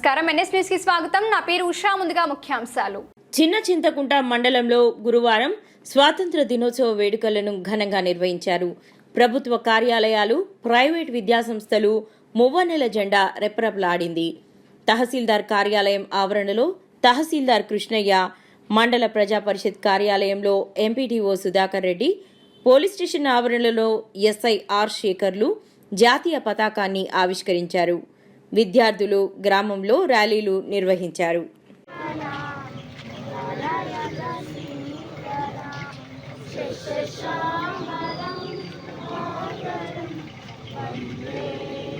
నమస్కారం. ఎన్ఎస్ స్వాగతం. నా పేరు ఉషా. ముందుగా ముఖ్యాంశాలు. చిన్న చింతకుంట మండలంలో గురువారం స్వాతంత్ర దినోత్సవ వేడుకలను ఘనంగా నిర్వహించారు. ప్రభుత్వ కార్యాలయాలు ప్రైవేట్ విద్యాసంస్థలు మువ్వనెల జెండా రెపరెపలాడింది. తహసీల్దార్ కార్యాలయం ఆవరణలో తహసీల్దార్ కృష్ణయ్య మండల ప్రజా పరిషత్ కార్యాలయంలో MPDO Sudhakar Reddy police station ఆవరణలో ఎస్ఐ ఆర్ శేఖర్లు జాతీయ పతాకాన్ని ఆవిష్కరించారు. విద్యార్థులు గ్రామంలో ర్యాలీలు నిర్వహించారు Shambhalam Vandam Vandam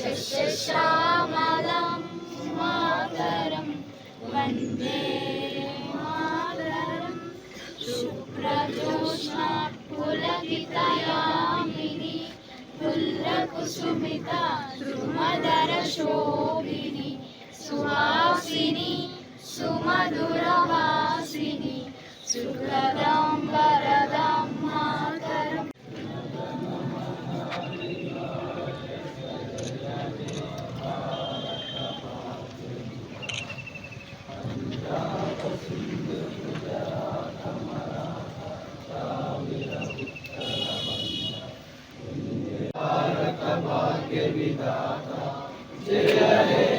शश्यश्यामलं मातरं वन्दे मातरं। शुक्रजोष्मा पुलगितयामिनी पुल्लकुसुमिता सुमदर शोभिनि स्वामिनी भाग्य विधाता जय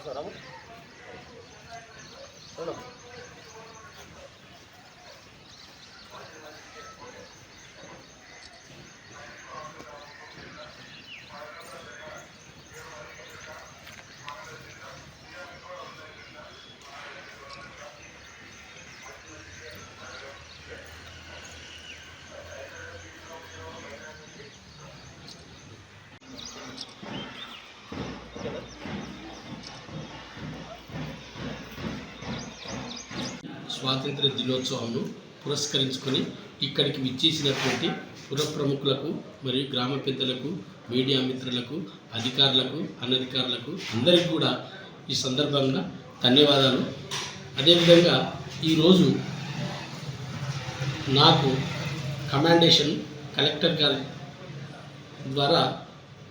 masuk rambut. స్వాతంత్ర దినోత్సవంను పురస్కరించుకొని ఇక్కడికి విచ్చేసినటువంటి పుర ప్రముఖులకు మరియు గ్రామ పెద్దలకు మీడియా మిత్రులకు అధికారులకు అనధికారులకు అందరికీ కూడా ఈ సందర్భంగా ధన్యవాదాలు. అదేవిధంగా ఈరోజు నాకు కమాండేషన్ కలెక్టర్ గారి ద్వారా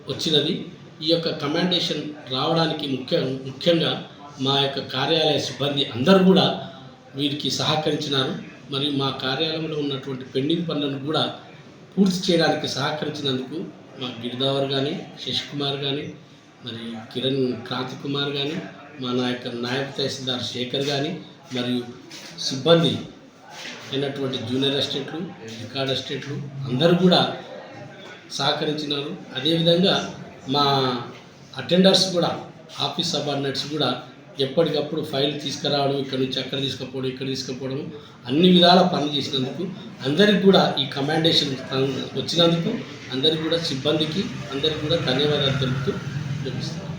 వచ్చినది. ఈ యొక్క కమాండేషన్ రావడానికి ముఖ్య ముఖ్యంగా మా యొక్క కార్యాలయ సిబ్బంది అందరూ కూడా వీరికి సహకరించినారు. మరియు మా కార్యాలయంలో ఉన్నటువంటి పెండింగ్ పనులను కూడా పూర్తి చేయడానికి సహకరించినందుకు మా గిరిదావర్ కానీ శశికుమార్ కానీ మరి కిరణ్ క్రాంతి కుమార్ కానీ మా నా యొక్క నాయక తహసీల్దార్ శేఖర్ కానీ మరియు సిబ్బంది అయినటువంటి జూనియర్ అసిస్టెంట్లు రికార్డ్ అసిస్టెంట్లు అందరూ కూడా సహకరించినారు. అదేవిధంగా మా అటెండర్స్ కూడా ఆఫీస్ సబార్డినేట్స్ కూడా ఎప్పటికప్పుడు ఫైల్ తీసుకురావడం ఇక్కడ నుంచి అక్కడ తీసుకుపోవడం ఇక్కడ తీసుకుపోవడం అన్ని విధాల పని చేసినందుకు అందరికి కూడా ఈ కమాండేషన్ వచ్చినందుకు అందరికి కూడా సిబ్బందికి అందరికి కూడా ధన్యవాదాలు తెలుపుతూ చూపిస్తాను